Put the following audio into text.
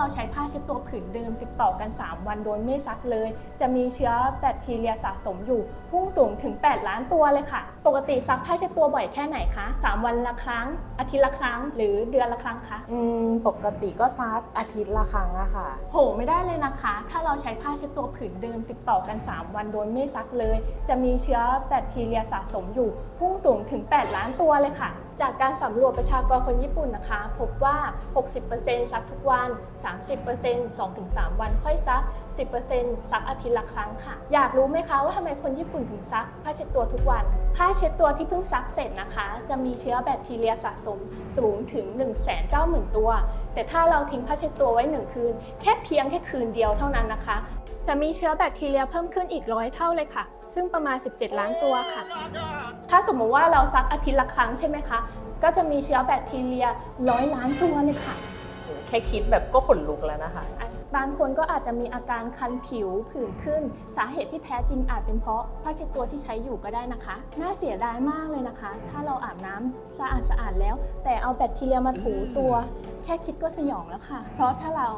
เราใช้ผ้าเช็ดตัวผืนเดิมติดต่อกัน 3 วันโดยไม่ซักเลย จะมีเชื้อแบคทีเรียสะสมอยู่พุ่งสูงถึง 8 ล้านตัวเลยค่ะ ปกติซักผ้าเช็ดตัวบ่อยแค่ไหนคะ 3 วันละครั้ง อาทิตย์ละครั้ง หรือเดือนละครั้งคะ อืม ปกติก็ซักอาทิตย์ละครั้งอะค่ะ โห ไม่ได้เลยนะคะ ถ้าเราใช้ผ้าเช็ดตัวผืนเดิมติดต่อกัน 3 วันโดยไม่ซักเลย จะมีเชื้อแบคทีเรียสะสมอยู่พุ่งสูงถึง 8 ล้านตัวเลยค่ะ จากการสำรวจประชากรคนญี่ปุ่นนะคะ พบว่า 60%ซักทุกวัน 30% 2-3 วันค่อยซัก10%ซักอาทิตย์ละครั้งค่ะ อยากรู้ไหมคะว่าทำไมคนญี่ปุ่นถึงซักผ้าเช็ดตัวทุกวัน ผ้าเช็ดตัวที่เพิ่งซักเสร็จนะคะ จะมีเชื้อแบคทีเรียสะสมสูงถึง 190,000 ตัว แต่ถ้าเราทิ้งผ้าเช็ดตัวไว้หนึ่งคืน แค่เพียงแค่คืนเดียวเท่านั้นนะคะ จะมีเชื้อแบคทีเรียเพิ่มขึ้นอีกร้อยเท่าเลยค่ะ ซึ่งประมาณ 17 ล้านตัวค่ะ ถ้าสมมติว่าเราซักอาทิตย์ละครั้งใช่ไหมคะ ก็จะมีเชื้อแบคทีเรียร้อยล้านตัวเลยค่ะ แค่คิดแบบก็ขนลุกแล้วนะคะ บางคนก็อาจจะมีอาการคันผิวผื่นขึ้น สาเหตุที่แท้จริงอาจเป็นเพราะผ้าเช็ดตัวที่ใช้อยู่ก็ได้นะคะ น่าเสียดายมากเลยนะคะ ถ้าเราอาบน้ำสะอาดสะอาดแล้ว แต่เอาแบคทีเรียมาถูตัว แค่คิดก็สยองแล้วค่ะ เพราะถ้าเรา